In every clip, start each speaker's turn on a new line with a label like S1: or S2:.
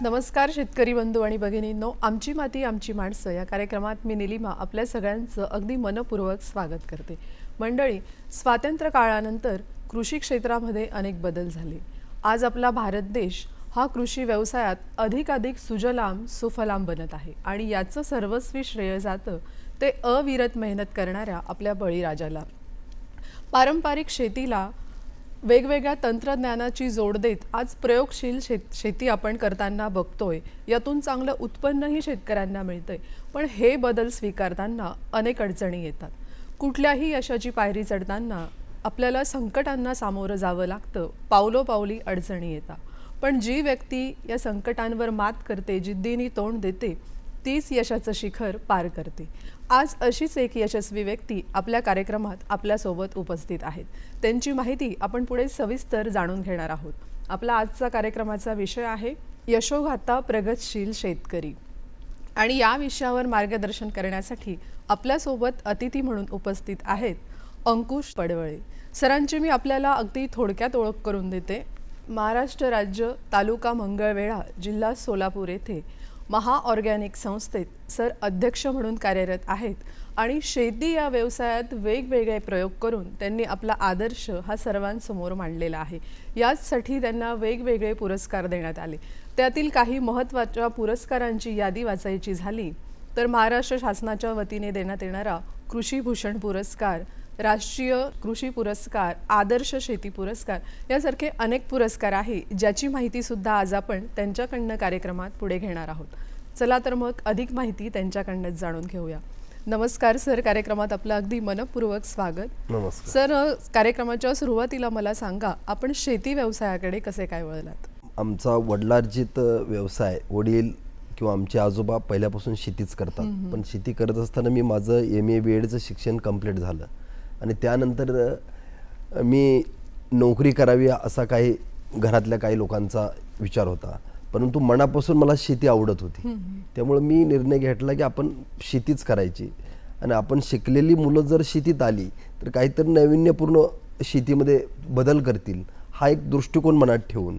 S1: नमस्कार शेतकरी बंधू आणि भगिनींनो आमची माती आमची माणसं या कार्यक्रमात मी निलिमा आपल्या सगळ्यांचं अगदी मनपूर्वक स्वागत करते. मंडळी स्वातंत्र्य काळानंतर कृषी क्षेत्रामध्ये अनेक बदल झाले. आज आपला भारत देश हा कृषी व्यवसायात अधिकाधिक सुजलाम सुफलाम बनत आहे. आणि याचं सर्वस्वी श्रेय जातं ते अविरत मेहनत करणाऱ्या आपल्या बळीराजाला. पारंपरिक शेतीला वेगवेगळ्या तंत्रज्ञानाची जोड देत आज प्रयोगशील शेत शेती आपण करताना बघतोय. यातून चांगलं उत्पन्नही शेतकऱ्यांना मिळतंय. पण हे बदल स्वीकारताना अनेक अडचणी येतात. कुठल्याही यशाची पायरी चढताना आपल्याला संकटांना सामोरं जावं लागतं. पावलोपावली अडचणी येतात. पण जी व्यक्ती या संकटांवर मात करते जिद्दीने तोंड देते तीच यशाचं शिखर पार करते. आज अशीच एक यशस्वी व्यक्ती आपल्या कार्यक्रमात आपल्यासोबत उपस्थित आहेत. त्यांची माहिती आपण पुढे सविस्तर जाणून घेणार आहोत. आपला आजचा कार्यक्रमाचा विषय आहे यशोगाथा प्रगतशील शेतकरी. आणि या विषयावर मार्गदर्शन करण्यासाठी आपल्यासोबत अतिथी म्हणून उपस्थित आहेत अंकुश पडवळे. सरांची मी आपल्याला अगदी थोडक्यात ओळख करून देते. महाराष्ट्र राज्य तालुका मंगळवेढा जिल्हा सोलापूर येथे महा ऑर्गॅनिक संस्थेत सर अध्यक्ष म्हणून कार्यरत आहेत आणि शेती या व्यवसायात वेगवेगळे प्रयोग करून त्यांनी आपला आदर्श हा सर्वांसमोर मांडलेला आहे. याचसाठी त्यांना वेगवेगळे पुरस्कार देण्यात आले. त्यातील काही महत्त्वाच्या पुरस्कारांची यादी वाचायची झाली तर महाराष्ट्र शासनाच्या वतीने देण्यात येणारा कृषीभूषण पुरस्कार राष्ट्रीय कृषी पुरस्कार आदर्श शेती पुरस्कार यासारखे अनेक पुरस्कार आहे ज्याची माहितीसुद्धा आज आपण त्यांच्याकडनं कार्यक्रमात पुढे घेणार आहोत. चला तर मग अधिक माहिती त्यांच्याकडनंच जाणून घेऊया. नमस्कार सर कार्यक्रमात आपलं अगदी मनपूर्वक स्वागत.
S2: नमस्कार.
S1: सर कार्यक्रमाच्या सुरुवातीला मला सांगा आपण शेती व्यवसायाकडे कसे काय वळलात?
S2: आमचा वडिलार्जित व्यवसाय वडील किंवा आमचे आजोबा पहिल्यापासून शेतीच करतात. पण शेती करत असताना मी माझं एम ए बी एडचं शिक्षण कंप्लीट झालं. आणि त्यानंतर मी नोकरी करावी असा काही घरातल्या काही लोकांचा विचार होता. परंतु मनापासून मला शेती आवडत होती. त्यामुळे मी निर्णय घेतला की आपण शेतीच करायची. आणि आपण शिकलेली मुलं जर शेतीत आली तर काहीतरी नाविन्यपूर्ण शेतीमध्ये बदल करतील हा एक दृष्टिकोन मनात ठेवून.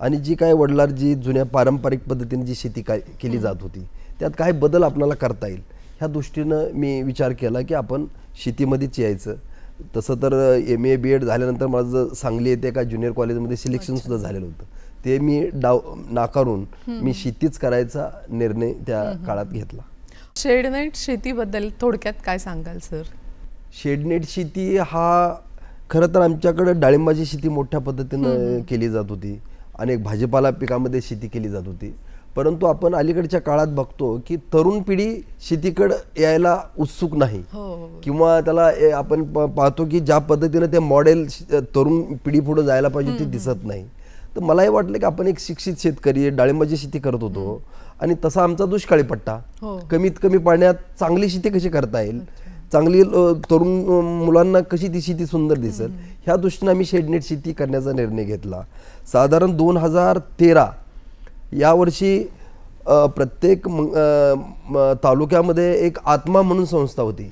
S2: आणि जी काय वडिलार जी जुन्या पारंपरिक पद्धतीने जी शेती काय केली जात होती त्यात काही बदल आपल्याला करता येईल. ह्या दृष्टीनं मी विचार केला की आपण शेतीमध्येच यायचं. तसं तर एम ए बी एड झाल्यानंतर माझं सांगली येथे एका ज्युनियर कॉलेजमध्ये सिलेक्शनसुद्धा झालेलं होतं. ते मी डाव नाकारून मी शेतीच करायचा निर्णय त्या काळात घेतला.
S1: शेडनेट शेतीबद्दल थोडक्यात काय सांगाल सर?
S2: शेडनेट शेती हा खरं तर आमच्याकडं डाळिंबाची शेती मोठ्या पद्धतीनं केली जात होती. अनेक भाजीपाला पिकामध्ये शेती केली जात होती. परंतु आपण अलीकडच्या काळात बघतो की तरुण पिढी शेतीकडं यायला उत्सुक नाही.
S1: हो
S2: किंवा त्याला आपण पाहतो की ज्या पद्धतीनं ते मॉडेल तरुण पिढी पुढे जायला पाहिजे ते दिसत नाही. तर मलाही वाटलं की आपण एक शिक्षित शेतकरी डाळिंबाची शेती करत होतो आणि तसा आमचा दुष्काळी पट्टा.
S1: हो.
S2: कमीत कमी पाण्यात चांगली शेती कशी करता येईल? चांगली तरुण मुलांना कशी ती शेती सुंदर दिसेल? ह्या दृष्टीने आम्ही शेडनेट शेती करण्याचा निर्णय घेतला. साधारण दोन हजार तेरा यावर्षी प्रत्येक तालुक्यामध्ये एक आत्मा म्हणून संस्था होती.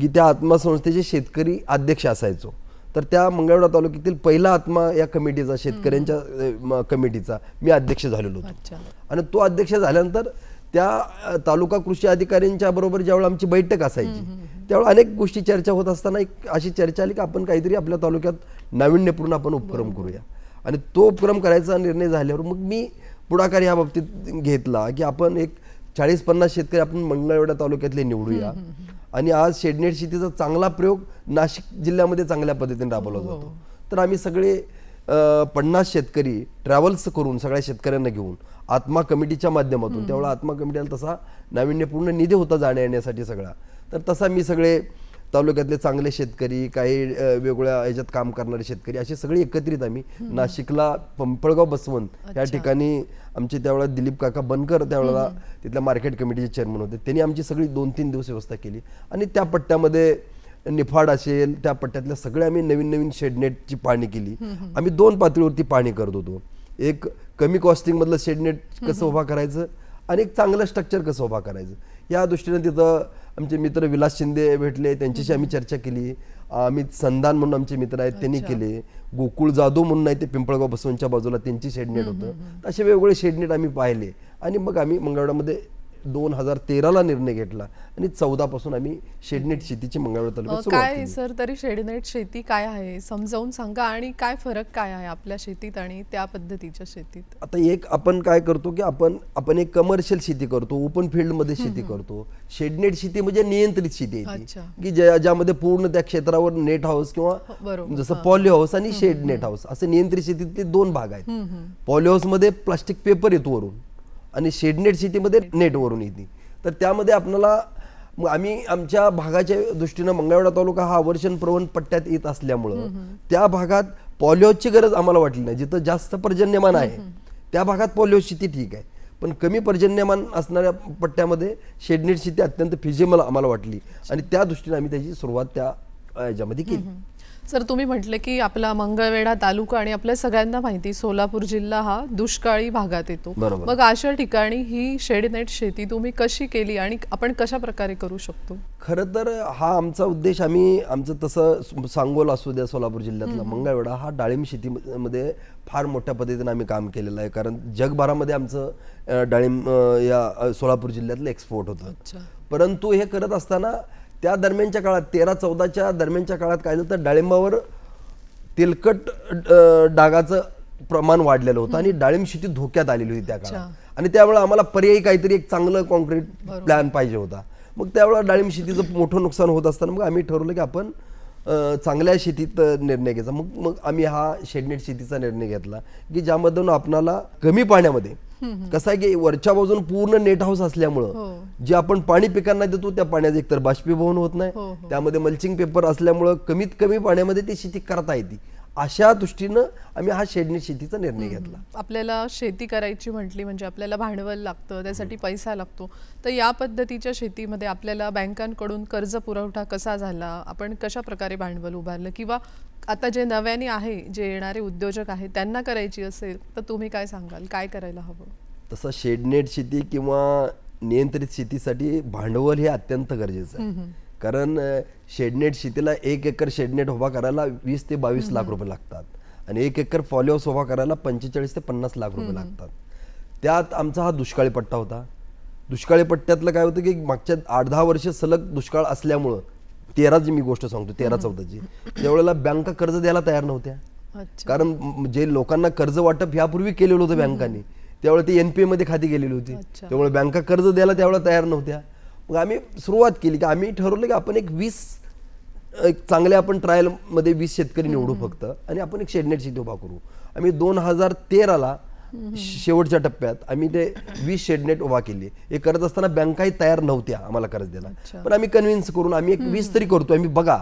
S2: की त्या आत्मा संस्थेचे शेतकरी अध्यक्ष असायचो. तर त्या मंगळवेढा तालुक्यातील पहिला आत्मा या कमिटीचा शेतकऱ्यांच्या कमिटीचा मी अध्यक्ष झालेलो होतो. आणि तो अध्यक्ष झाल्यानंतर त्या तालुका कृषी अधिकाऱ्यांच्या बरोबर ज्यावेळेला आमची बैठक असायची त्यावेळेला अनेक गोष्टी चर्चा होत असताना एक अशी चर्चा आली की आपण काहीतरी आपल्या तालुक्यात नाविन्यपूर्ण आपण उपक्रम करूया. आणि तो उपक्रम करायचा निर्णय झाल्यावर मग मी पुढाकार या बाबतीत घेतला की आपण एक चाळीस पन्नास शेतकरी आपण मंगळवेढा तालुक्यातले निवडूया. आणि आज शेडनेट शेतीचा चांगला प्रयोग नाशिक जिल्ह्यामध्ये चांगल्या पद्धतीने राबवला जातो. तर आम्ही सगळे पन्नास शेतकरी ट्रॅव्हल्स करून सगळ्या शेतकऱ्यांना घेऊन आत्मा कमिटीच्या माध्यमातून त्यावेळेला आत्मा कमिटीला तसा नाविन्यपूर्ण निधी होता जाण्या येण्यासाठी सगळा. तर तसा मी सगळे तालुक्यातले चांगले शेतकरी काही वेगवेगळ्या ह्याच्यात काम करणारे शेतकरी असे सगळे एकत्रित आम्ही. नाशिकला पंपळगाव बसवण या ठिकाणी आमचे त्यावेळेला दिलीप काका बनकर त्यावेळेला तिथल्या मार्केट कमिटीचे चेअरमन होते. त्यांनी आमची सगळी दोन तीन दिवस व्यवस्था केली. आणि त्या पट्ट्यामध्ये निफाड असेल त्या पट्ट्यातल्या सगळे आम्ही नवीन नवीन शेडनेटची पाहणी केली. आम्ही दोन पातळीवरती पाहणी करत होतो. एक कमी कॉस्टिंग मधलं शेडनेट कसं उभा करायचं आणि एक चांगलं स्ट्रक्चर कसं उभा करायचं. या दृष्टीने तिथं आमचे मित्र विलास शिंदे भेटले त्यांच्याशी आम्ही चर्चा केली. अमित संधान म्हणून आमचे मित्र आहेत त्यांनी केले. गोकुळ जाधव म्हणून आहे ते पिंपळगाव बसवनच्या बाजूला त्यांची शेडनेट होतं. असे वेगवेगळे शेडनेट आम्ही पाहिले. आणि मग आम्ही मंगळवाड्यामध्ये दोन हजार तेराला निर्णय घेतला आणि चौदा पासून आम्ही शेडनेट शेतीची मंगळवार तालुक्यात सुरुवात
S1: काय
S2: केली.
S1: सर तरी शेडनेट शेती काय आहे? समजावून सांगा आणि काय फरक काय आहे आपल्या शेतीत आणि त्या पद्धतीच्या शेतीत?
S2: आता एक आपण काय करतो की आपण आपण एक कमर्शियल शेती करतो ओपन फील्डमध्ये शेती करतो. शेडनेट शेती म्हणजे नियंत्रित शेती आहे
S1: अच्छा.
S2: की ज्या ज्यामध्ये पूर्ण त्या क्षेत्रावर नेट हाऊस
S1: हो,
S2: किंवा
S1: बरोबर.
S2: जसं पॉली हाऊस आणि शेड नेट हाऊस असे नियंत्रित शेतीतले दोन भाग आहेत. पॉली हाऊसमध्ये प्लास्टिक पेपर येतो वरून. आणि शेडनेट शेतीमध्ये नेट वरून येते. तर त्यामध्ये आपल्याला आम्ही आमच्या भागाच्या दृष्टीनं मंगळवेढा तालुका हा आवर्षण प्रवण पट्ट्यात येत असल्यामुळं त्या भागात पॉलिओची गरज आम्हाला वाटली नाही. जिथं जास्त पर्जन्यमान आहे त्या भागात पॉलिओ शेती ठीक आहे. पण कमी पर्जन्यमान असणाऱ्या पट्ट्यामध्ये शेडनेट शेती अत्यंत फिजिबल आम्हाला वाटली. आणि त्या दृष्टीने आम्ही त्याची सुरुवात त्या याच्यामध्ये केली.
S1: सर तुम्ही म्हटले की आपला मंगळवेढा तालुका आणि आपल्या सगळ्यांना माहिती सोलापूर जिल्हा हा दुष्काळी भागात येतो.
S2: बरोबर.
S1: मग अशा ठिकाणी ही शेडनेट शेती तुम्ही कशी केली आणि आपण कशा प्रकारे करू शकतो?
S2: खरं तर हा आमचा उद्देश आम्ही आमचं तसं सांगोल असू द्या सोलापूर जिल्ह्यातला मंगळवेढा हा डाळिंब शेतीमध्ये फार मोठ्या पद्धतीने आम्ही काम केलेलं आहे. कारण जगभरामध्ये आमचं डाळिंब या सोलापूर जिल्ह्यातलं एक्सपोर्ट होतं. परंतु हे करत असताना त्या दरम्यानच्या काळात तेरा चौदाच्या दरम्यानच्या काळात काय झालं तर डाळिंबावर तेलकट डागाचं प्रमाण वाढलेलं होतं आणि डाळिंब शेती धोक्यात आलेली होती त्या काळात. आणि त्यावेळेला आम्हाला पर्यायी काहीतरी एक चांगलं कॉन्क्रीट प्लॅन पाहिजे होता. मग त्यावेळेला डाळिंब शेतीचं मोठं नुकसान होत असताना मग आम्ही ठरवलं की आपण चांगल्या शेतीत निर्णय घ्यायचा. मग मग आम्ही हा शेडनेट शेतीचा निर्णय घेतला की ज्यामधून आपणाला कमी पाण्यामध्ये कसं आहे की वरच्या बाजून पूर्ण नेट हाऊस असल्यामुळं जे आपण पाणी पिकांना देतो त्या पाण्याचं एकतर बाष्पीभवन होत नाही. त्यामध्ये मल्चिंग पेपर असल्यामुळं कमीत कमी पाण्यामध्ये ती शेती करता येते. अशा दृष्टीनं आम्ही हा शेडनेट शेतीचा निर्णय घेतला.
S1: आपल्याला शेती करायची म्हटली म्हणजे आपल्याला भांडवल लागतं त्यासाठी पैसा लागतो. तर या पद्धतीच्या शेतीमध्ये आपल्याला बँकांकडून कर्ज पुरवठा कसा झाला आपण कशा प्रकारे भांडवल उभारलं किंवा आता जे नव्याने आहे जे येणारे उद्योजक आहेत त्यांना करायची असेल तर तुम्ही काय सांगाल? काय करायला हवं?
S2: तसं शेडनेट शेती किंवा नियंत्रित शेतीसाठी भांडवल हे अत्यंत गरजेचं आहे. कारण शेडनेट शेतीला एक एकर शेडनेट उभा करायला वीस ते बावीस लाख रुपये लागतात. आणि एक एकर फॉलोहाऊस उभा करायला पंचेचाळीस ते पन्नास लाख रुपये लागतात. त्यात आमचा हा दुष्काळी पट्टा होता. दुष्काळी पट्ट्यातलं काय होतं की मागच्या आठ दहा वर्ष सलग दुष्काळ असल्यामुळं तेराची मी गोष्ट सांगतो तेरा चौदाची. त्यावेळेला बँका कर्ज द्यायला तयार नव्हत्या. कारण जे लोकांना कर्ज वाटप यापूर्वी केलेलं होतं बँकांनी त्यावेळेला ते एनपीए मध्ये खाती गेलेली होती. त्यामुळे बँका कर्ज द्यायला त्यावेळेला तयार नव्हत्या. मग आम्ही सुरुवात केली की आम्ही ठरवलं की आपण एक वीस एक चांगले आपण ट्रायलमध्ये वीस शेतकरी निवडू फक्त आणि आपण एक शेडनेट शेती उभा करू. आम्ही दोन हजार तेराला शेवटच्या टप्प्यात आम्ही ते वीस शेडनेट उभा केली. हे करत असताना बँकाही तयार नव्हत्या आम्हाला कर्ज द्यायला. पण आम्ही कन्व्हिन्स करून आम्ही एक वीस तरी करतो आम्ही बघा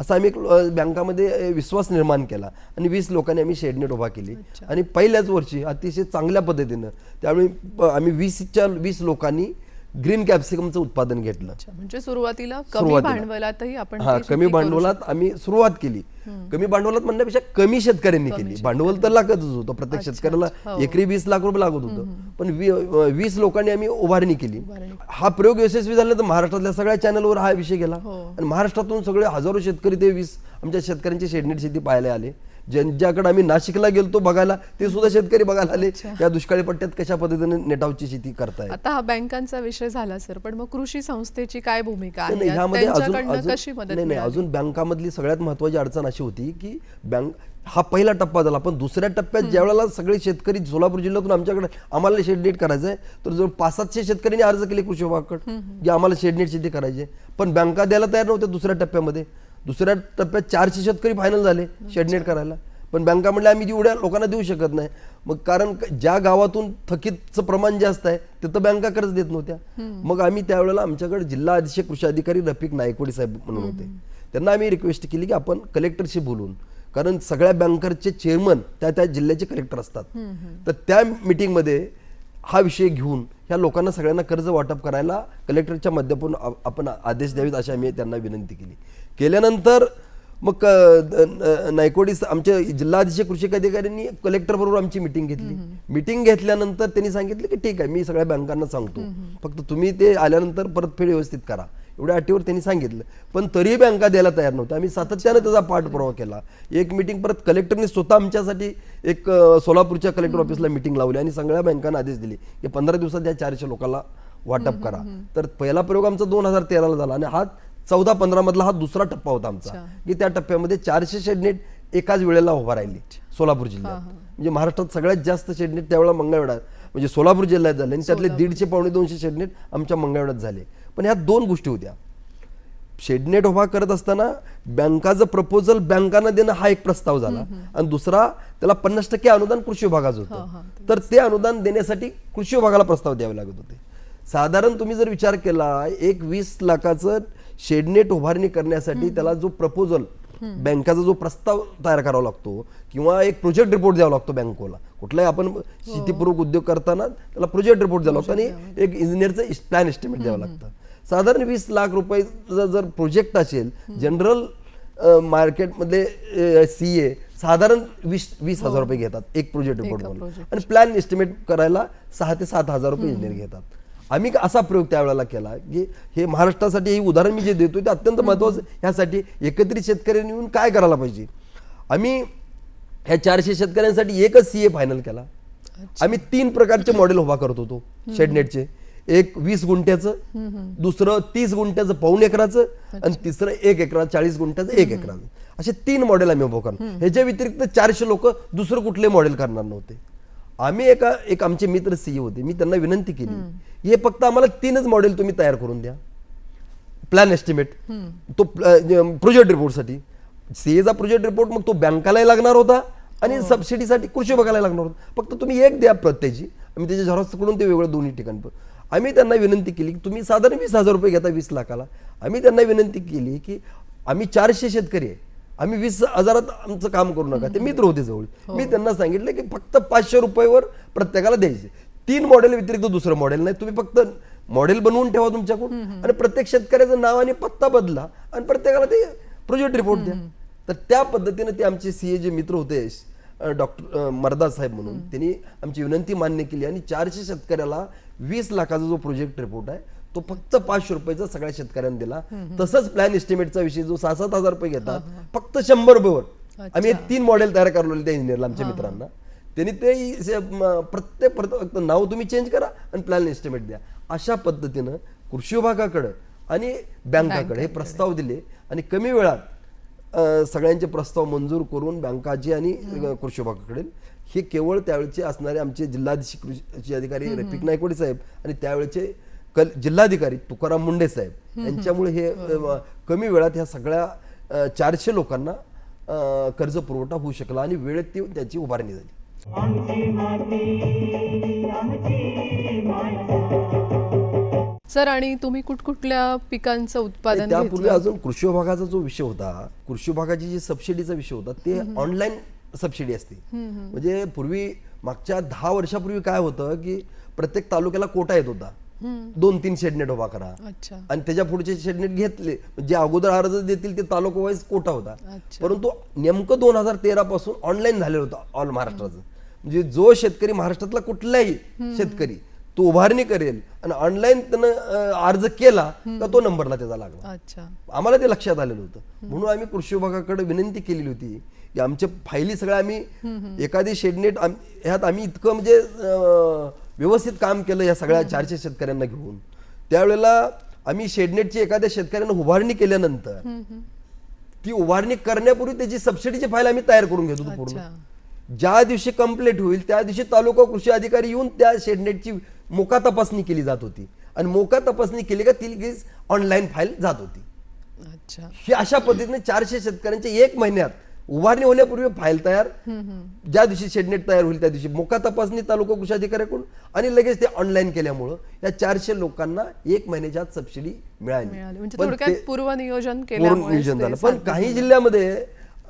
S2: असं आम्ही एक बँकामध्ये विश्वास निर्माण केला आणि वीस लोकांनी आम्ही शेडनेट उभा केली. आणि पहिल्याच वर्षी अतिशय चांगल्या पद्धतीनं त्यावेळी अ, आम्ही वीसच्या वीस लोकांनी ग्रीन कॅप्सिकमचं उत्पादन घेतलं.
S1: म्हणजे सुरुवातीला कमी. भांडवलातही आपण
S2: हा कमी भांडवलात आम्ही सुरुवात केली. कमी भांडवलात म्हणण्यापेक्षा कमी शेतकऱ्यांनी केली. भांडवल तर लागतच होतं. प्रत्येक शेतकऱ्याला एकरी वीस लाख रुपये लागत होतं. पण वीस लोकांनी आम्ही उभारणी केली. हा प्रयोग यशस्वी झाला तर महाराष्ट्रातल्या सगळ्या चॅनलवर हा विषय गेला. आणि महाराष्ट्रातून सगळे हजारो शेतकरी ते वीस आमच्या शेतकऱ्यांची शेडनेट शेती पाहायला आले. ज्यांच्याकडे आम्ही नाशिकला गेलतो बघायला ते सुद्धा शेतकरी बघायला आले या दुष्काळी पट्ट्यात कशा पद्धतीने नेटावची शेती करतायत
S1: आता हा बँकांचा विषय झाला सर पण मग कृषी संस्थेची काय भूमिका आहे?
S2: ह्यामध्ये अजून नाही? अजून बँकामधली सगळ्यात महत्वाची अडचण अशी होती की बँक हा पहिला टप्पा झाला पण दुसऱ्या टप्प्यात ज्या वेळेला सगळे शेतकरी सोलापूर जिल्ह्यातून आमच्याकडे आम्हाला शेडनेट करायचं आहे तर जवळ पाच सातशे शेतकऱ्यांनी अर्ज केले कृषी विभागाकडे की आम्हाला शेडनेट शेती करायची. पण बँका द्यायला तयार नव्हत्या दुसऱ्या टप्प्यामध्ये दुसऱ्या टप्प्यात चारशे शेतकरी फायनल झाले शेडनेट करायला. पण बँका म्हणल्या आम्ही एवढ्या लोकांना देऊ शकत नाही. मग कारण ज्या गावातून थकीतचं प्रमाण जास्त आहे तिथं बँका कर्ज देत नव्हत्या. मग आम्ही त्यावेळेला आमच्याकडे जिल्हा अधीक्षक कृषी अधिकारी रफिक नायकवडी साहेब म्हणून होते. त्यांना आम्ही रिक्वेस्ट केली की आपण कलेक्टरशी बोलून कारण सगळ्या बँकरचे चेअरमन त्या त्या जिल्ह्याचे कलेक्टर असतात. तर त्या मिटिंगमध्ये हा विषय घेऊन ह्या लोकांना सगळ्यांना कर्ज वाटप करायला कलेक्टरच्या माध्यमातून आपण आदेश द्यावेत अशी आम्ही त्यांना विनंती केली. केल्यानंतर मग नायकोडी स- आमचे जिल्हा अधीक्षक कृषी अधिकाऱ्यांनी कलेक्टर बरोबर आमची मिटिंग घेतली. मिटिंग घेतल्यानंतर त्यांनी सांगितलं की ठीक आहे मी सगळ्या बँकांना सांगतो. फक्त तुम्ही ते आल्यानंतर परतफेड व्यवस्थित करा. एवढ्या अटीवर त्यांनी सांगितलं. पण तरीही बँका द्यायला तयार नव्हत्या. आम्ही सातत्यानं त्याचा पाठपुरावा केला. एक मिटिंग परत कलेक्टरने स्वतः आमच्यासाठी एक सोलापूरच्या कलेक्टर ऑफिसला मिटिंग लावली आणि सगळ्या बँकांना आदेश दिले की पंधरा दिवसात या चारशे लोकांना वाटप करा. तर पहिला प्रयोग आमचा दोन हजार तेराला झाला आणि हा चौदा पंधरा मधला हा दुसरा टप्पा होता आमचा की त्या टप्प्यामध्ये चारशे शेडनेट एकाच वेळेला उभा राहिली सोलापूर जिल्ह्यात. म्हणजे महाराष्ट्रात सगळ्यात जास्त शेडनेट त्यावेळेला मंगळवेढा म्हणजे सोलापूर जिल्ह्यात झाले आणि त्यातले दीडशे पावणे दोनशे शेडनेट आमच्या मंगळवेढ्यात झाले. पण ह्या दोन गोष्टी होत्या. शेडनेट उभा करत असताना बँकाचं प्रपोजल बँकांना देणं हा एक प्रस्ताव झाला. आणि दुसरा त्याला पन्नास टक्के अनुदान कृषी विभागाचं होतं. तर ते अनुदान देण्यासाठी कृषी विभागाला प्रस्ताव द्यावे लागत होते. साधारण तुम्ही जर विचार केला एक वीस लाखाचं शेडनेट उभारणी करण्यासाठी त्याला जो प्रपोजल बँकाचा जो प्रस्ताव तयार करावा लागतो किंवा एक प्रोजेक्ट रिपोर्ट द्यावा लागतो बँकोला. कुठलाही आपण शेतीपूर्वक उद्योग करताना त्याला प्रोजेक्ट रिपोर्ट द्यावा लागतो आणि एक इंजिनियरचं प्लॅन एस्टिमेट द्यावं लागतं. साधारण वीस लाख रुपयाचा जर प्रोजेक्ट असेल जनरल मार्केटमधले सी ए साधारण वीस वीस हजार रुपये घेतात एक प्रोजेक्ट रिपोर्ट आणि प्लॅन एस्टिमेट करायला सहा ते सात हजार रुपये इंजिनियर घेतात. आम्ही असा प्रयोग त्यावेळेला केला की हे महाराष्ट्रासाठी हे उदाहरण मी जे देतो ते अत्यंत महत्वाचं आहे. ह्यासाठी एकत्रित शेतकऱ्यांनी येऊन काय करायला पाहिजे? आम्ही ह्या चारशे शेतकऱ्यांसाठी एकच सी ए फायनल केला. आम्ही तीन प्रकारचे मॉडेल उभा करत होतो शेडनेटचे एक वीस गुंठ्याचं दुसरं तीस गुंठ्याचं पाऊन एकराचं आणि तिसरं एक एकरा चाळीस गुंठ्याचं एक एकराचं. असे तीन मॉडेल आम्ही उभं करतो. ह्याच्या व्यतिरिक्त चारशे लोक दुसरं कुठले मॉडेल करणार नव्हते. आम्ही एका एक आमचे मित्र सीए होते. मी त्यांना विनंती केली. हे फक्त आम्हाला तीनच मॉडेल तुम्ही तयार करून द्या. प्लॅन एस्टिमेट तो प्रोजेक्ट रिपोर्टसाठी सीएचा प्रोजेक्ट रिपोर्ट मग तो बँकालाही लागणार होता आणि सबसिडीसाठी कृषी बघायला लागणार होता. फक्त तुम्ही एक द्या प्रत्येची आम्ही त्याच्या झेरॉक्सकडून ते वेगळं दोन्ही ठिकाणी पण. आम्ही त्यांना विनंती केली की तुम्ही साधारण वीस हजार रुपये घेता वीस लाखाला. आम्ही त्यांना विनंती केली की आम्ही चारशे शेतकरी आहे. आम्ही वीस हजारात आमचं काम करू नका. ते मित्र होते जवळ. मी त्यांना सांगितलं की फक्त पाचशे रुपयेवर प्रत्येकाला द्यायचे. तीन मॉडेल व्यतिरिक्त दुसरं मॉडेल नाही. तुम्ही फक्त मॉडेल बनवून ठेवा तुमच्याकडून आणि प्रत्येक शेतकऱ्याचं नाव आणि पत्ता बदला आणि प्रत्येकाला ते प्रोजेक्ट रिपोर्ट द्या. तर त्या पद्धतीने ते आमचे सीए जे मित्र होते डॉक्टर मर्दा साहेब म्हणून त्यांनी आमची विनंती मान्य केली आणि चारशे शेतकऱ्याला वीस लाखाचा जो प्रोजेक्ट रिपोर्ट आहे तो फक्त पाचशे रुपयाचा सगळ्या शेतकऱ्यांना दिला. तसच प्लॅन एस्टिमेटचा विषय जो सहा सात हजार रुपये घेतात फक्त शंभर रुपयेवर आम्ही तीन मॉडेल तयार करवले त्या इंजिनियरला आमच्या मित्रांना. त्यांनी ते प्रत्येक प्रत- फक्त नाव तुम्ही चेंज करा आणि प्लॅन एस्टिमेट द्या. अशा पद्धतीनं कृषी विभागाकडं आणि बँकाकडे हे प्रस्ताव दिले आणि कमी वेळात सगळ्यांचे प्रस्ताव मंजूर करून बँकाचे आणि कृषी विभागाकडे. हे केवळ त्यावेळचे असणारे आमचे जिल्हाधीश कृषी अधिकारी रफिक नायकवडी साहेब आणि त्यावेळचे कल जिल्हाधिकारी तुकाराम मुंडे साहेब यांच्यामुळे हे कमी वेळात ह्या सगळ्या चारशे लोकांना कर्ज पुरवठा होऊ शकला आणि वेळेत ती त्याची उभारणी झाली.
S1: सर आणि तुम्ही कुठकुठल्या पिकांचं उत्पादन
S2: त्यापूर्वी अजून कृषी विभागाचा जो विषय होता कृषी विभागाची जी सबसिडीचा विषय होता ते ऑनलाईन सबसिडी असते. म्हणजे पूर्वी मागच्या दहा वर्षापूर्वी काय होतं की प्रत्येक तालुक्याला कोटा येत होता. दोन तीन शेडनेट उभा करा. आणि त्याच्या पुढचे शेडनेट घेतले. जे अगोदर अर्ज देतील ते तालुका वाईज कोटा होता. परंतु नेमकं दोन हजार तेरा पासून ऑनलाईन झालेलं होतं ऑल महाराष्ट्राचं. म्हणजे जो शेतकरी महाराष्ट्रातला कुठलाही शेतकरी तो उभारणी करेल आणि ऑनलाईन त्यानं अर्ज केला तर तो नंबरला त्याचा लागला. आम्हाला ते लक्षात आलेलं होतं. म्हणून आम्ही कृषी विभागाकडे विनंती केलेली होती की आमच्या फायली सगळ्या आम्ही एखादी शेडनेट ह्यात आम्ही इतकं म्हणजे व्यवस्थित काम केलं या सगळ्या चारशे शेतकऱ्यांना घेऊन. त्यावेळेला आम्ही शेडनेटची एखाद्या शेतकऱ्यानं उभारणी केल्यानंतर ती उभारणी करण्यापूर्वी त्याची सबसिडीची फाईल आम्ही तयार करून घेत होतो पूर्ण. ज्या दिवशी कंप्लीट होईल त्या दिवशी तालुका कृषी अधिकारी येऊन त्या शेडनेटची मोका तपासणी केली जात होती. आणि मोका तपासणी केली का ती ऑनलाईन फाईल जात होती.
S1: अच्छा.
S2: ही अशा पद्धतीने चारशे शेतकऱ्यांच्या एक महिन्यात उभारणी होण्यापूर्वी फाईल तयार ज्या दिवशी शेडनेट तयार होईल त्या दिवशी. मोका तपासणी तालुका कृषी अधिकाऱ्याकडून आणि लगेच ते ऑनलाईन केल्यामुळं या चारशे लोकांना एक महिन्याच्या आत सबसिडी मिळाली.
S1: म्हणजे पूर्वनियोजन
S2: नियोजन झालं. पण काही जिल्ह्यामध्ये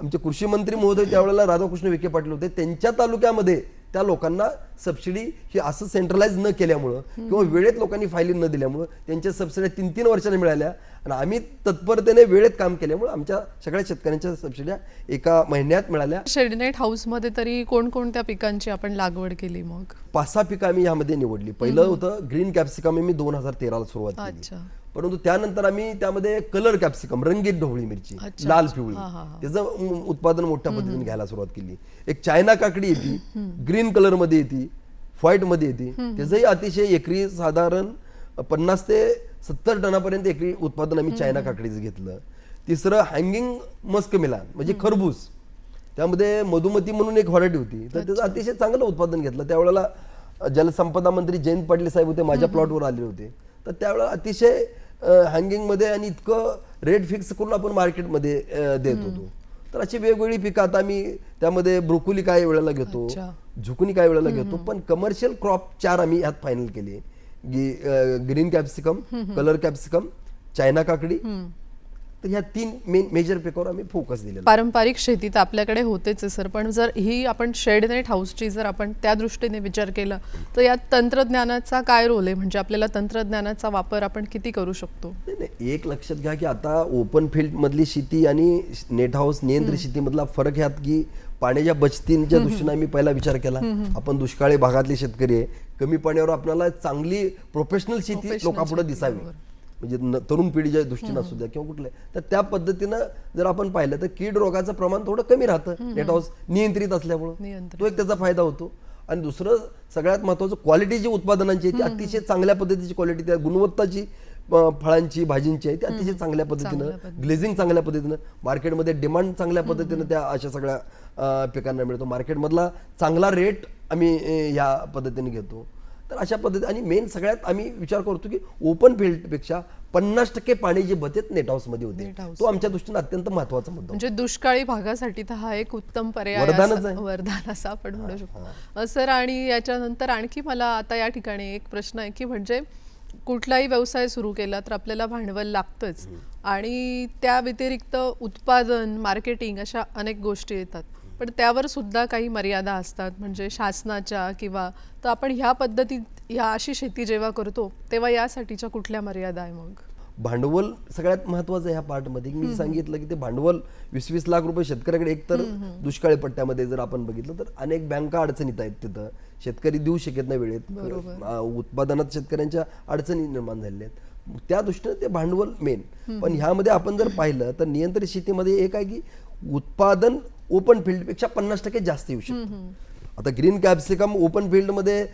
S2: आमचे कृषी मंत्री महोदय त्यावेळेला राधाकृष्ण विखे पाटील होते त्यांच्या तालुक्यामध्ये त्या लोकांना सबसिडी ही असं सेंट्रलाइज न केल्यामुळं किंवा वेळेत लोकांनी फायली न दिल्यामुळं त्यांच्या सबसिड्या तीन तीन वर्षाने मिळाल्या. आणि आम्ही तत्परतेने वेळेत काम केल्यामुळे आमच्या सगळ्या शेतकऱ्यांच्या सबसिड्या एका महिन्यात मिळाल्या.
S1: शेडनेट हाऊसमध्ये तरी कोणकोणत्या पिकांची आपण लागवड केली मग?
S2: पाच सहा पिकं आम्ही यामध्ये निवडली. पहिलं होतं ग्रीन कॅप्सिकम मी दोन हजार तेराला सुरुवात केली. परंतु त्यानंतर आम्ही त्यामध्ये कलर कॅप्सिकम रंगीत ढोबळी मिरची लाल. पिवळी. त्याचं उत्पादन मोठ्या पद्धतीने घ्यायला सुरुवात केली. एक चायना काकडी येते ग्रीन कलरमध्ये येते व्हाईटमध्ये येते. त्याचंही अतिशय एकरी साधारण पन्नास ते सत्तर टनापर्यंत एकरी उत्पादन आम्ही चायना काकडीचं घेतलं. तिसरं हँगिंग मस्क मिलान म्हणजे खरबूज त्यामध्ये मधुमती म्हणून एक व्हरायटी होती. तर त्याचं अतिशय चांगलं उत्पादन घेतलं. त्यावेळेला जलसंपदा मंत्री जयंत पाटील साहेब होते माझ्या प्लॉटवर आले होते. तर त्यावेळेला अतिशय हँगिंगमध्ये आणि इतकं रेट फिक्स करून आपण मार्केटमध्ये देत होतो. तर अशी वेगवेगळी पिकं आता आम्ही त्यामध्ये ब्रोकोली काही वेळेला घेतो. झुकणी काही वेळेला घेतो पण कमर्शियल क्रॉप चार आम्ही यात फायनल केली. Green capsicum colour capsicum China काकडी तर ह्या तीन मेन मेजर पिकावर आम्ही फोकस दिलेला.
S1: पारंपरिक शेती तर आपल्याकडे होतेच आहे सर पण जर ही आपण शेडनेट हाऊसची जर आपण त्या दृष्टीने विचार केला तर यात तंत्रज्ञानाचा काय रोल आहे? म्हणजे आपल्याला तंत्रज्ञानाचा वापर आपण किती करू शकतो?
S2: नाही, नाही. एक लक्षात घ्या की आता ओपन फील्ड मधली शेती आणि नेट हाऊस नियंत्रित शेतीमधला फरक ह्यात की पाण्याच्या बचतीच्या दृष्टीने आम्ही पहिला विचार केला. आपण दुष्काळी भागातले शेतकरी आहे. कमी पाण्यावर आपल्याला चांगली प्रोफेशनल शेती लोकांपुढे दिसावी. म्हणजे तरुण पिढीच्या दृष्टीने असू द्या किंवा कुठल्या तर त्या पद्धतीनं जर आपण पाहिलं तर कीड रोगाचं प्रमाण थोडं कमी राहतं. नेट हाऊस नियंत्रित असल्यामुळं. तो एक त्याचा फायदा होतो. आणि दुसरं सगळ्यात महत्वाचं क्वालिटी जी उत्पादनांची आहे ती अतिशय चांगल्या पद्धतीची क्वालिटी त्या गुणवत्ताची फळांची भाजींची आहे ती अतिशय चांगल्या पद्धतीनं. ग्लेझिंग चांगल्या पद्धतीनं मार्केटमध्ये डिमांड चांगल्या पद्धतीनं त्या अशा सगळ्या पिकांना मिळतो. मार्केटमधला चांगला रेट आम्ही ह्या पद्धतीने घेतो. तर अशा पद्धती आणि मेन सगळ्यात आम्ही विचार करतो की ओपन फील्डपेक्षा पन्नास टक्के पाणी जे बचत नेट हाऊसमध्ये होते
S1: नेट हाऊस.
S2: तो आमच्या दृष्टीने अत्यंत महत्त्वाचा मुद्दा
S1: म्हणजे दुष्काळी भागासाठी तर हा एक उत्तम पर्याय. वरदान असं आपण म्हणू शकतो. सर आणि याच्यानंतर आणखी मला आता या ठिकाणी एक प्रश्न आहे की म्हणजे कुठलाही व्यवसाय सुरू केला तर आपल्याला भांडवल लागतंच. आणि त्या व्यतिरिक्त उत्पादन मार्केटिंग अशा अनेक गोष्टी येतात. पण त्यावर सुद्धा काही मर्यादा असतात. म्हणजे शासनाच्या किंवा तर आपण ह्या पद्धतीत ह्या अशी शेती जेव्हा करतो तेव्हा यासाठीच्या कुठल्या मर्यादा आहे मग?
S2: भांडवल सगळ्यात महत्वाचं आहे ह्या पार्टमध्ये. मी सांगितलं की ते भांडवल वीस वीस लाख रुपये शेतकऱ्याकडे एकतर दुष्काळी पट्ट्यामध्ये जर आपण बघितलं तर अनेक बँका अडचणीत आहेत तिथं. शेतकरी देऊ शकत नाही वेळेत. उत्पादनात शेतकऱ्यांच्या अडचणी निर्माण झालेल्या आहेत. त्या दृष्टीने ते भांडवल मेन. पण ह्यामध्ये आपण जर पाहिलं तर नियंत्रित शेतीमध्ये एक आहे की उत्पादन ओपन फील्डपेक्षा पन्नास टक्के जास्त येऊ शकतं. आता ग्रीन कॅप्सिकम ओपन फील्डमध्ये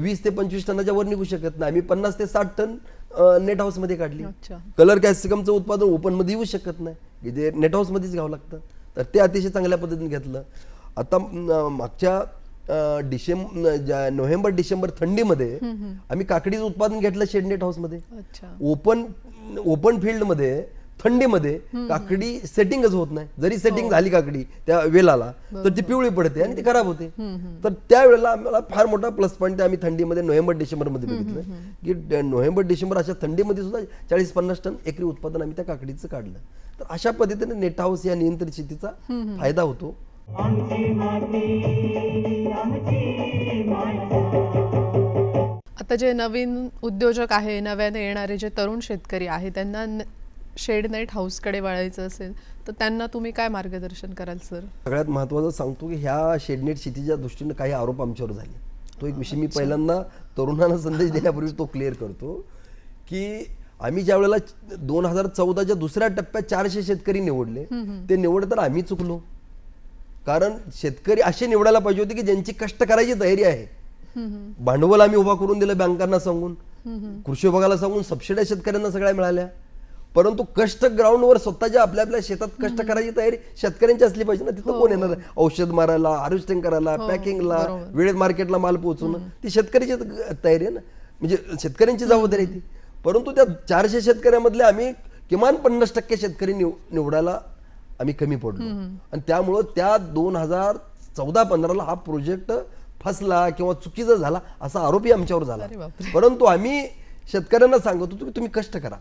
S2: वीस ते पंचवीस टनाच्या वर निघू शकत नाही. आम्ही पन्नास ते साठ टन नेट हाऊसमध्ये काढली. कलर कॅप्सिकमचं उत्पादन ओपनमध्ये येऊ शकत नाही. जे नेट हाऊसमध्येच घ्यावं लागतं. तर ते अतिशय चांगल्या पद्धतीने घेतलं. आता मागच्या डिसेंबर नोव्हेंबर डिसेंबर थंडीमध्ये आम्ही काकडीचं उत्पादन घेतलं शेड नेट हाऊसमध्ये ओपन ओपन फील्डमध्ये थंडीमध्ये काकडी सेटिंगच होत नाही. जरी सेटिंग झाली काकडी त्या वेलाला तर ती पिवळी पडते आणि ती खराब होते. तर त्यावेळेला आम्हाला फार मोठा प्लस पॉईंट आम्ही थंडीमध्ये नोव्हेंबर डिसेंबरमध्ये बघितलं की नोव्हेंबर डिसेंबर अशा थंडीमध्ये सुद्धा चाळीस पन्नास टन एकरी उत्पादन आम्ही त्या काकडीचं काढलं. तर अशा पद्धतीने नेट हाऊस या नियंत्रित शेतीचा फायदा होतो.
S1: आता जे नवीन उद्योजक आहे नव्याने येणारे जे तरुण शेतकरी आहे त्यांना शेडनेट हाऊसकडे वळायचं असेल तर त्यांना तुम्ही काय मार्गदर्शन कराल सर?
S2: सगळ्यात महत्वाचं सांगतो की ह्या शेडनेट शेतीच्या दृष्टीने काही आरोप आमच्यावर झाले. तो एक विषय मी पहिल्यांदा तरुणांना संदेश देण्यापूर्वी तो क्लिअर करतो की आम्ही ज्या वेळेला दोन हजार चौदाच्या दुसऱ्या टप्प्यात चारशे शेतकरी निवडले ते निवड तर आम्ही चुकलो. कारण शेतकरी असे निवडायला पाहिजे होते की ज्यांची कष्ट करायची तयारी आहे. भांडवल आम्ही उभा करून दिलं बँकांना सांगून कृषी विभागाला सांगून सबसिड्या शेतकऱ्यांना सगळ्या मिळाल्या. परंतु कष्ट ग्राउंडवर स्वतःच्या आपल्या आपल्या शेतात कष्ट करायची तयारी शेतकऱ्यांची असली पाहिजे ना तिथं कोण येणार? औषध मारायला हार्वेस्टिंग करायला पॅकिंगला
S1: बरोबर.
S2: वेळेत मार्केटला माल पोहोचवणं ती शेतकऱ्याची तयारी आहे ना. म्हणजे शेतकऱ्यांची जबाबदारी ती. परंतु त्या चारशे शेतकऱ्यामधले आम्ही किमान पन्नास टक्के शेतकरी निव निवडायला आम्ही कमी पडलो. आणि त्यामुळं त्या दोन हजार चौदा पंधराला हा प्रोजेक्ट फसला किंवा चुकीचा झाला असा आरोपही आमच्यावर झाला. परंतु आम्ही शेतकऱ्यांना सांगत होतो की तुम्ही कष्ट करा.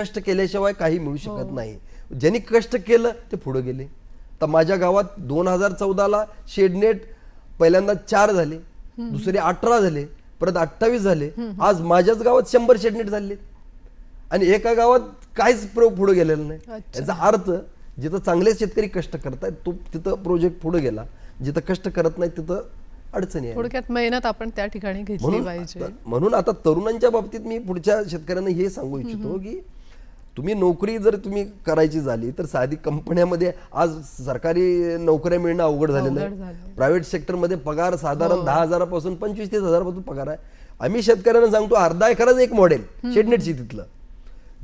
S2: कष्ट केल्याशिवाय काही मिळू
S1: हो.
S2: शकत नाही. ज्यांनी कष्ट केलं ते पुढे गेले. तर माझ्या गावात दोन हजार चौदाला शेडनेट पहिल्यांदा चार झाले दुसरे अठरा झाले परत अठ्ठावीस झाले. आज माझ्याच गावात शंभर शेडनेट झाले. आणि एका गावात काहीच प्रयोग पुढे गेलेला नाही. याचा अर्थ जिथं चांगले शेतकरी कष्ट करतायत तो तिथं प्रोजेक्ट पुढे गेला. जिथं कष्ट करत नाही तिथं अडचणी आहे
S1: थोडक्यात मेहनत आपण त्या ठिकाणी घेतली पाहिजे.
S2: म्हणून आता तरुणांच्या बाबतीत मी पुढच्या शेतकऱ्यांना हे सांगू इच्छितो की तुम्ही नोकरी जर तुम्ही करायची झाली तर साधी कंपन्यामध्ये आज सरकारी नोकऱ्या मिळणं अवघड झालेलं आहे. प्रायव्हेट सेक्टरमध्ये पगार
S1: हो.
S2: साधारण दहा हजारापासून पंचवीस तीस हजारापासून पगार आहे. आम्ही शेतकऱ्यांना सांगतो अर्धा एकराचं एक मॉडेल शेडनेट शेतीतलं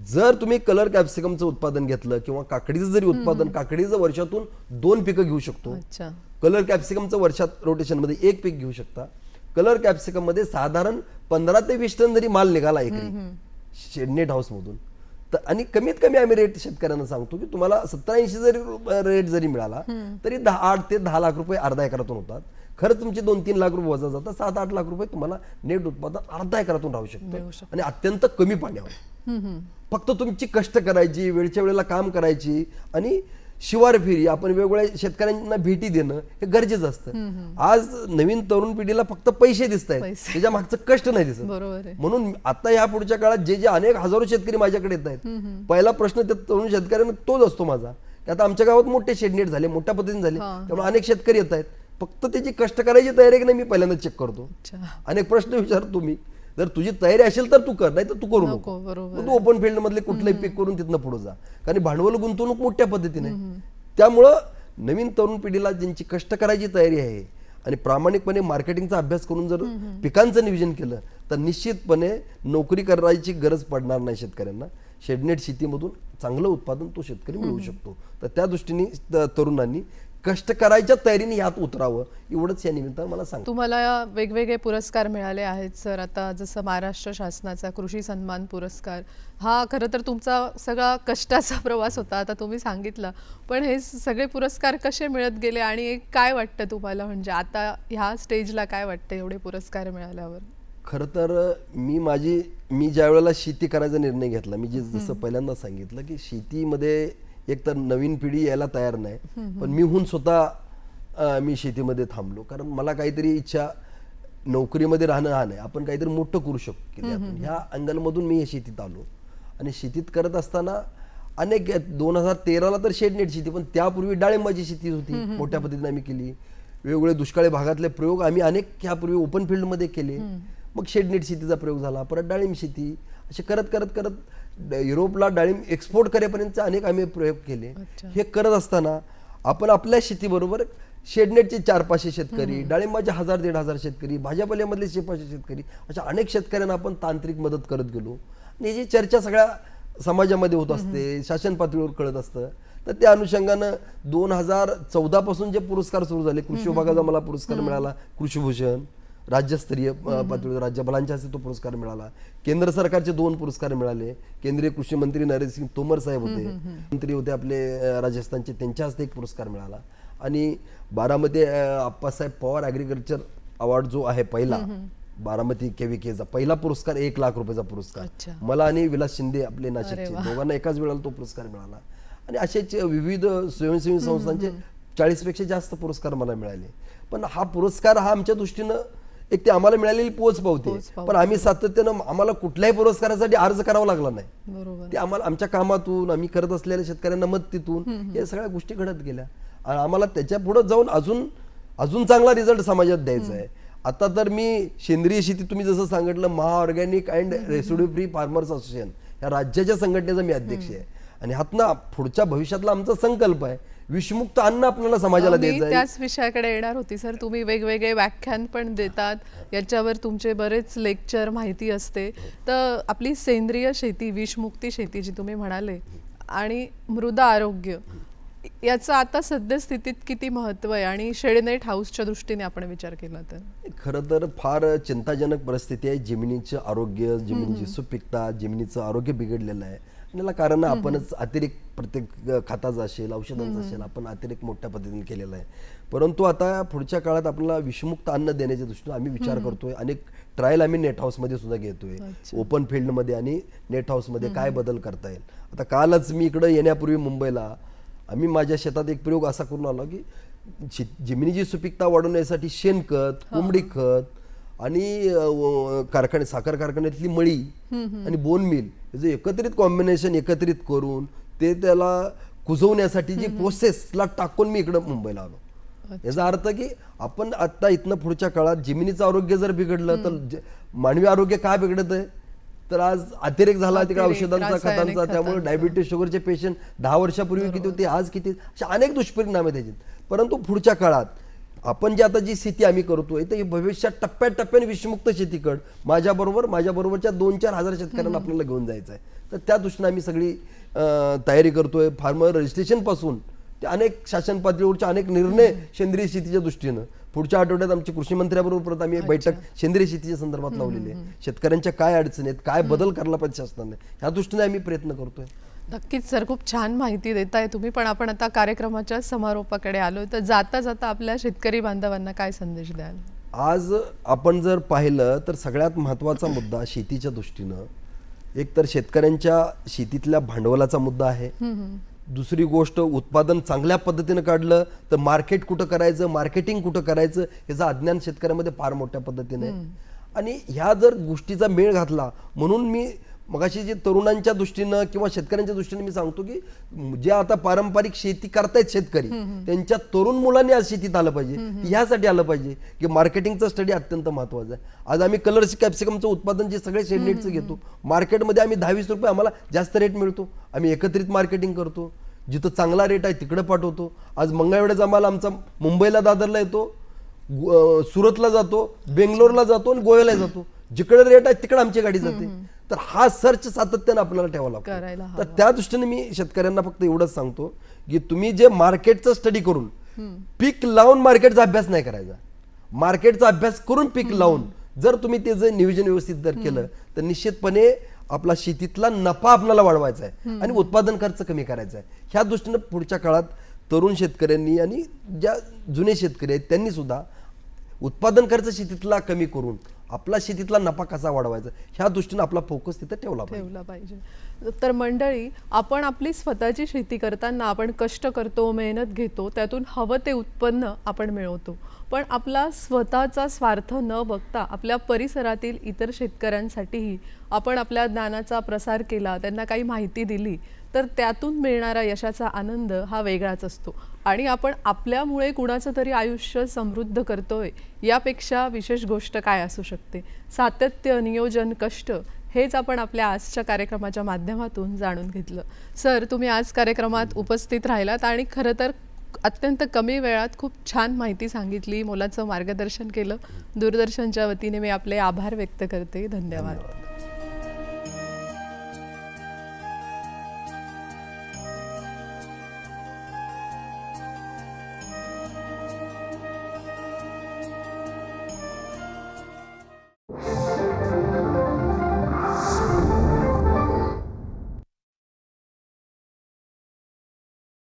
S2: जर तुम्ही कलर कॅप्सिकमचं उत्पादन घेतलं किंवा काकडीचं जरी उत्पादन काकडीचं वर्षातून दोन पिकं घेऊ शकतो. कलर कॅप्सिकमचं वर्षात रोटेशनमध्ये एक पीक घेऊ शकता. कलर कॅप्सिकममध्ये साधारण पंधरा ते वीस टन जरी माल निघाला एकरी शेडनेट हाऊसमधून तर आणि कमीत कमी आम्ही रेट शेतकऱ्यांना सांगतो की तुम्हाला सत्तर ऐंशी जरी रेट जरी मिळाला तरी दहा आठ ते दहा लाख रुपये अर्धा एकरातून होतात. खरं तुमचे दोन तीन लाख रुपये वजा जातात सात आठ लाख रुपये तुम्हाला नेट उत्पादन अर्धा एकरातून राहू शकतं. आणि अत्यंत कमी पाण्यावर. फक्त तुमची कष्ट करायची वेळच्या वेळेला काम करायची आणि शिवार फेरी आपण वेगवेगळ्या शेतकऱ्यांना भेटी देणं हे गरजेचं असतं. आज नवीन तरुण पिढीला फक्त पैसे दिसत आहेत. त्याच्या मागचं कष्ट नाही दिसत. म्हणून आता या पुढच्या काळात जे जे अनेक हजारो शेतकरी माझ्याकडे येत आहेत पहिला प्रश्न त्या तरुण शेतकऱ्यांना तोच असतो माझा की आता आमच्या गावात मोठे शेडनेट झाले मोठ्या पद्धतीने झाले. त्यामुळे अनेक शेतकरी येत आहेत. फक्त त्याची कष्ट करायची तयारी नाही मी पहिल्यांदा चेक करतो. अनेक प्रश्न विचारतो मी. जर तुझी तयारी असेल तर तू कर नाही तर तू करू
S1: नको,
S2: तू ओपन फील्ड मधले कुठलंही पीक करून तिथनं पुढे जा. कारण भांडवल गुंतवणूक मोठ्या पद्धतीने. त्यामुळं नवीन तरुण पिढीला ज्यांची कष्ट करायची तयारी आहे आणि प्रामाणिकपणे मार्केटिंगचा अभ्यास करून जर पिकांचं नियोजन केलं तर निश्चितपणे नोकरी करायची गरज पडणार नाही शेतकऱ्यांना. शेडनेट शेतीमधून चांगलं उत्पादन तो शेतकरी मिळवू शकतो. तर त्या दृष्टीने तरुणांनी कष्ट करायच्या तयारीने यात उतरावं. एवढंच या निमित्तानं मला सांग.
S1: तुम्हाला वेगवेगळे पुरस्कार मिळाले आहेत सर. आता जसं महाराष्ट्र शासनाचा कृषी सन्मान पुरस्कार हा खरं तर तुमचा सगळा कष्टाचा प्रवास होता आता तुम्ही सांगितलं. पण हे सगळे पुरस्कार कसे मिळत गेले आणि काय वाटतं तुम्हाला? म्हणजे आता ह्या स्टेजला काय वाटतं एवढे पुरस्कार मिळाल्यावर?
S2: खरं तर मी माझी मी ज्या वेळेला शेती करायचा निर्णय घेतला मी जे जसं पहिल्यांदा सांगितलं की शेतीमध्ये एक तर नवीन पिढी यायला तयार नाही. पण मी होऊन स्वतः मी शेतीमध्ये थांबलो. कारण मला काहीतरी इच्छा नोकरीमध्ये राहणं हा नाही. आपण काहीतरी मोठं करू शकतो. ह्या अँगलमधून मी शेतीत आलो. आणि शेतीत करत असताना अनेक दोन हजार तेराला तर शेडनेट शेती पण त्यापूर्वी डाळिंबाची शेती होती. मोठ्या पद्धतीने आम्ही केली. वेगवेगळे दुष्काळी भागातले प्रयोग आम्ही अनेक ह्यापूर्वी ओपन फील्डमध्ये केले. मग शेडनेट शेतीचा प्रयोग झाला. परत डाळिंब शेती. असे करत करत करत युरोपला डाळिंब एक्सपोर्ट करेपर्यंत अनेक आम्ही प्रयोग केले. हे करत असताना आपण आपल्या शेतीबरोबर शेडनेटचे चार पाचशे शेतकरी डाळिंबाचे हजार दीड हजार शेतकरी भाज्यापाल्यामधले शे पाचशे शेतकरी अशा अनेक शेतकऱ्यांना आपण तांत्रिक मदत करत गेलो. आणि याची चर्चा सगळ्या समाजामध्ये होत असते शासन पातळीवर कळत असतं. तर त्या अनुषंगानं दोन हजार चौदा पासून जे पुरस्कार सुरू झाले कृषी विभागाचा मला पुरस्कार मिळाला कृषीभूषण. राज्यस्तरीय पातळीवर राज्यपालांच्या हस्ते तो पुरस्कार मिळाला. केंद्र सरकारचे दोन पुरस्कार मिळाले. केंद्रीय कृषी मंत्री नरेंद्रसिंग तोमर साहेब होते. मंत्री होते आपले राजस्थानचे. त्यांच्या हस्ते एक पुरस्कार मिळाला. आणि बारामती आप्पासाहेब पवार ॲग्रिकल्चर अवॉर्ड जो आहे पहिला बारामती केविकेचा पहिला पुरस्कार एक लाख रुपयाचा. पुरस्कार. मला आणि विलास शिंदे आपले नाशिकचे. दोघांना एकाच वेळेला तो पुरस्कार मिळाला. आणि असेच विविध स्वयंसेवी संस्थांचे चाळीसपेक्षा जास्त पुरस्कार मला मिळाले. पण हा पुरस्कार हा आमच्या दृष्टीनं एक ते आम्हाला मिळालेली पोच पावते. पण आम्ही सातत्यानं आम्हाला कुठल्याही पुरस्कारासाठी अर्ज करावा लागला नाही. ते आम्हाला आमच्या कामातून आम्ही करत असलेल्या शेतकऱ्यांना मदतीतून या सगळ्या गोष्टी घडत गेल्या. आणि आम्हाला त्याच्या पुढे जाऊन अजून अजून चांगला रिझल्ट समाजात द्यायचा आहे. आता तर मी सेंद्रिय शेती तुम्ही जसं सांगितलं Maha organic and residue free farmers association या राज्याच्या संघटनेचा मी अध्यक्ष आहे. आणि ह्यातनं पुढच्या भविष्यातला आमचा संकल्प आहे. विषमुक्त अन्न आपल्याला समाजाला द्यायचं आहे
S1: त्याच विषयाकडे येणार होती सर. तुम्ही वेगवेगळे व्याख्यान पण देतात. याच्यावर तुमचे बरेच लेक्चर माहिती असते. तर आपली सेंद्रिय शेती विषमुक्ती शेती जी तुम्ही म्हणाले आणि मृदा आरोग्य याचं आता सद्यस्थितीत किती महत्त्व आहे? आणि शेडनेट हाऊसच्या दृष्टीने आपण विचार केला तर?
S2: खरं तर फार चिंताजनक परिस्थिती आहे. जमिनीचं आरोग्य जमिनीची सुपीकता जमिनीचं आरोग्य बिघडलेलं आहे. आणि याला कारण आपणच अतिरिक्त प्रत्येक खताचं असेल औषधांचं असेल आपण अतिरिक्त मोठ्या पद्धतीने केलेलं आहे. परंतु आता पुढच्या काळात आपल्याला विषमुक्त अन्न देण्याच्या दृष्टीने आम्ही विचार करतोय. अनेक ट्रायल आम्ही नेट हाऊसमध्ये सुद्धा घेतोय. ओपन फील्डमध्ये आणि नेट हाऊसमध्ये काय बदल करता येईल? आता कालच मी इकडं येण्यापूर्वी मुंबईला आम्ही माझ्या शेतात एक प्रयोग असा करून आलो की जमिनीची सुपीकता वाढवण्यासाठी शेणखत कोंबडी खत आणि कारखाने साखर कारखान्यातली मळी आणि बोन मिल याचं एकत्रित कॉम्बिनेशन एकत्रित करून ते त्याला कुजवण्यासाठी जी प्रोसेसला टाकून मी इकडं मुंबईला आलो. याचा अर्थ की आपण आता इथनं पुढच्या काळात जमिनीचं आरोग्य जर बिघडलं तर मानवी आरोग्य का बिघडत आहे तर आज अतिरेक झाला तिकडे औषधांचा खतांचा त्यामुळे. डायबिटीस शुगरचे पेशंट दहा वर्षापूर्वी किती होते आज किती? असे अनेक दुष्परिणाम आहेत त्याचे परंतु पुढच्या काळात आपण जी आता जी शेती आम्ही करतोय तर भविष्यात टप्प्याटप्प्याने विषमुक्त शेतीकड माझ्याबरोबर माझ्याबरोबरच्या दोन चार हजार शेतकऱ्यांना आपल्याला घेऊन जायचं आहे. तर त्या दृष्टीने आम्ही सगळी तयारी करतोय. फार्मर रजिस्ट्रेशनपासून ते अनेक शासन पातळीवरचे अनेक निर्णय सेंद्रिय शेतीच्या दृष्टीनं. पुढच्या आठवड्यात आमच्या कृषी मंत्र्याबरोबर परत आम्ही एक बैठक सेंद्रिय शेतीच्या संदर्भात लावलेली आहे. शेतकऱ्यांच्या काय अडचणी आहेत काय बदल करायला पाहिजे शासनाने ह्या दृष्टीने आम्ही प्रयत्न करतोय.
S1: नक्कीच सर खूप छान माहिती देताय तुम्ही पण आपण आता कार्यक्रमाच्या समारोपाकडे आलोय. तर जाता जाता आपल्या शेतकरी बांधवांना काय संदेश द्याल?
S2: आज आपण जर पाहिलं तर सगळ्यात महत्त्वाचा मुद्दा शेतीच्या दृष्टीनं. एक तर शेतकऱ्यांच्या शेतीतल्या भांडवलाचा मुद्दा आहे. दुसरी गोष्ट उत्पादन चांगल्या पद्धतीनं काढलं तर मार्केट कुठं करायचं मार्केटिंग कुठं करायचं याचं अज्ञान शेतकऱ्यामध्ये फार मोठ्या पद्धतीने. आणि ह्या जर गोष्टीचा मेळ घातला म्हणून मी मगाशी जे तरुणांच्या दृष्टीनं किंवा शेतकऱ्यांच्या दृष्टीने मी सांगतो की जे आता पारंपरिक शेती करतायत शेतकरी त्यांच्या तरुण मुलांनी आज शेतीत आलं पाहिजे. ह्यासाठी आलं पाहिजे की मार्केटिंगचा स्टडी अत्यंत महत्त्वाचा आहे. आज आम्ही कलर कॅप्सिकमचं उत्पादन जे सगळे शेडनेटचं घेतो. मार्केटमध्ये आम्ही दहा वीस रुपये आम्हाला जास्त रेट मिळतो. आम्ही एकत्रित मार्केटिंग करतो. जिथं चांगला रेट आहे तिकडे पाठवतो. आज मंगळवेळेचा आम्हाला आमचा मुंबईला दादरला येतो. सुरतला जातो बेंगलोरला जातो आणि गोव्याला जातो. जिकडे रेट आहे तिकडे आमची गाडी जाते. तर हा सर्च सातत्याने आपल्याला ठेवावा लागतो. तर त्या दृष्टीने मी शेतकऱ्यांना फक्त एवढंच सांगतो की तुम्ही जे मार्केटचं स्टडी करून पीक लावून मार्केटचा अभ्यास नाही करायचा. मार्केटचा अभ्यास करून पीक लावून जर तुम्ही ते जर नियोजन व्यवस्थित जर केलं तर निश्चितपणे आपला शेतीतला नफा आपल्याला वाढवायचा आहे आणि उत्पादन खर्च कमी करायचा आहे. ह्या दृष्टीनं पुढच्या काळात तरुण शेतकऱ्यांनी आणि ज्या जुने शेतकरी आहेत त्यांनी सुद्धा उत्पादन खर्च शेतीतला कमी करून आपला शेतीतला नफा कसा वाढवायचा? ह्या दृष्टीनं आपला फोकस तिथं ठेवला
S1: ठेवला पाहिजे. तर मंडळी आपण आपली स्वतःची शेती करताना आपण कष्ट करतो मेहनत घेतो त्यातून हवं ते उत्पन्न आपण मिळवतो. पण आपला स्वतःचा स्वार्थ न बघता आपल्या परिसरातील इतर शेतकऱ्यांसाठीही आपण आपल्या ज्ञानाचा प्रसार केला त्यांना काही माहिती दिली तर त्यातून मिळणारा यशाचा आनंद हा वेगळाच असतो. आणि आपण आपल्यामुळे कुणाचं तरी आयुष्य समृद्ध करतोय यापेक्षा विशेष गोष्ट काय असू शकते? सातत्य नियोजन कष्ट हेच आपण आपल्या आजच्या कार्यक्रमाच्या माध्यमातून जाणून घेतलं. सर तुम्ही आज कार्यक्रमात उपस्थित राहिलात आणि खरं तर अत्यंत कमी वेळात खूप छान माहिती सांगितली मोलाचं मार्गदर्शन केलं. दूरदर्शनच्या वतीने मी आपले आभार व्यक्त करते. धन्यवाद.